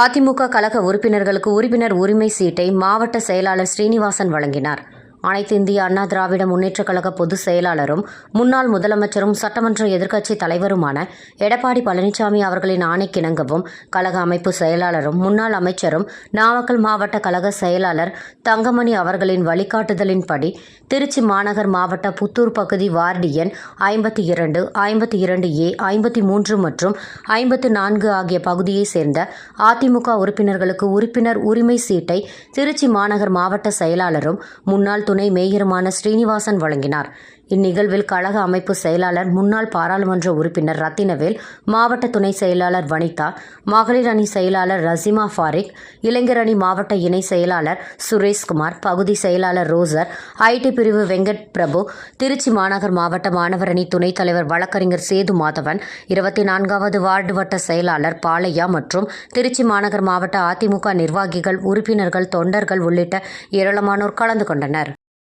அதிமுக கழக உறுப்பினர்களுக்கு உறுப்பினர் உரிமை சீட்டை மாவட்ட செயலாளர் ஸ்ரீனிவாசன் வழங்கினார். அனைத்து இந்திய அண்ணா திராவிட முன்னேற்றக் கழக பொதுச் செயலாளரும் முன்னாள் முதலமைச்சரும் சட்டமன்ற எதிர்க்கட்சித் தலைவருமான எடப்பாடி பழனிசாமி அவர்களின் ஆணைக்கிணங்கவும் கழக அமைப்பு செயலாளரும் முன்னாள் அமைச்சரும் நாமக்கல் மாவட்ட கழக செயலாளர் தங்கமணி அவர்களின் வழிகாட்டுதலின்படி திருச்சி மாநகர் மாவட்ட புத்தூர் பகுதி வார்டு எண் ஐம்பத்தி இரண்டு ஐம்பத்தி இரண்டு ஏ ஐம்பத்தி மூன்று மற்றும் ஐம்பத்து நான்கு ஆகிய பகுதியைச் சேர்ந்த அதிமுக உறுப்பினர்களுக்கு உறுப்பினர் உரிமை சீட்டை திருச்சி மாநகர் மாவட்ட செயலாளரும் முன்னாள் துணை மேயருமான ஸ்ரீனிவாசன் வழங்கினார். இந்நிகழ்வில் கழக அமைப்பு செயலாளர் முன்னாள் பாராளுமன்ற உறுப்பினர் ரத்தினவேல் மாவட்ட துணை செயலாளர் வனிதா மகளிர் அணி செயலாளர் ரசிமா ஃபாரிக் இளைஞர் அணி மாவட்ட இணை செயலாளர் சுரேஷ்குமார் பகுதி செயலாளர் ரோசர் ஐடி பிரிவு வெங்கட் பிரபு திருச்சி மாநகர் மாவட்ட மாணவர் அணி துணைத் தலைவர் வழக்கறிஞர் சேது மாதவன் இருபத்தி நான்காவது வார்டு வட்ட செயலாளர் பாலையா மற்றும் திருச்சி மாநகர் மாவட்ட அதிமுக நிர்வாகிகள் உறுப்பினர்கள் தொண்டர்கள் உள்ளிட்ட ஏராளமானோர் கலந்து கொண்டனர்.